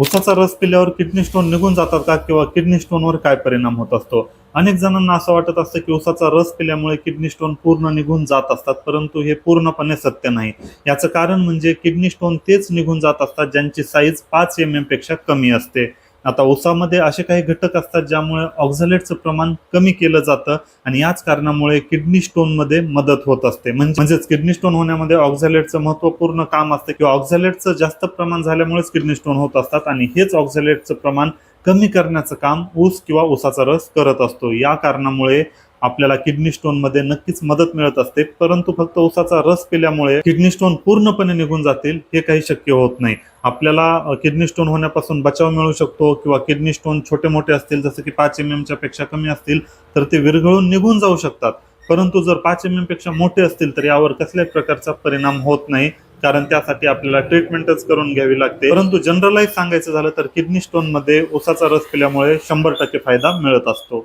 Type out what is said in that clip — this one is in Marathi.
उसाचा रस पिल्यावर किडनी स्टोन निघून जातात का? किंवा किडनी स्टोनवर काय परिणाम होत असतो? अनेक जणांना असं वाटत असतं की उसाचा रस पिल्यामुळे किडनी स्टोन पूर्ण निघून जात असतात परंतु हे पूर्णपणे सत्य नाही. याचं कारण म्हणजे किडनी स्टोन तेच निघून जात असतात ज्यांची साईज पाच एम एमपेक्षा कमी असते. आता ओसामध्ये असे काही घटक असतात ज्यामुळे ऑक्झलेटचं प्रमाण कमी केलं जातं आणि याच कारणामुळे किडनी स्टोनमध्ये मदत होत असते. म्हणजेच किडनी स्टोन होण्यामध्ये ऑक्झलेटचं महत्त्वपूर्ण काम असतं किंवा ऑक्झलेटचं जास्त प्रमाण झाल्यामुळेच किडनी स्टोन होत असतात आणि हेच ऑक्झलेटचं प्रमाण कमी करण्याचं काम ऊस किंवा ऊसाचा रस करत असतो. या कारणामुळे आपल्याला किडनी स्टोनमध्ये नक्कीच मदत मिळत असते. परंतु फक्त ऊसाचा रस पिल्यामुळे किडनी स्टोन पूर्णपणे निघून जातील हे काही शक्य होत नाही. आपल्याला किडनी स्टोन होण्यापासून बचाव मिळू शकतो किंवा किडनी स्टोन छोटे मोठे असतील जसं की पाच एम एमच्या पेक्षा कमी असतील तर ते विरघळून निघून जाऊ शकतात. परंतु जर पाच एमपेक्षा मोठे असतील तर यावर कसल्याही प्रकारचा परिणाम होत नाही कारण त्यासाठी आपल्याला ट्रीटमेंटच करून घ्यावी लागते. परंतु जनरलाइज सांगायचं झालं तर किडनी स्टोनमध्ये ऊसाचा रस पिल्यामुळे शंभर टक्के फायदा मिळत असतो.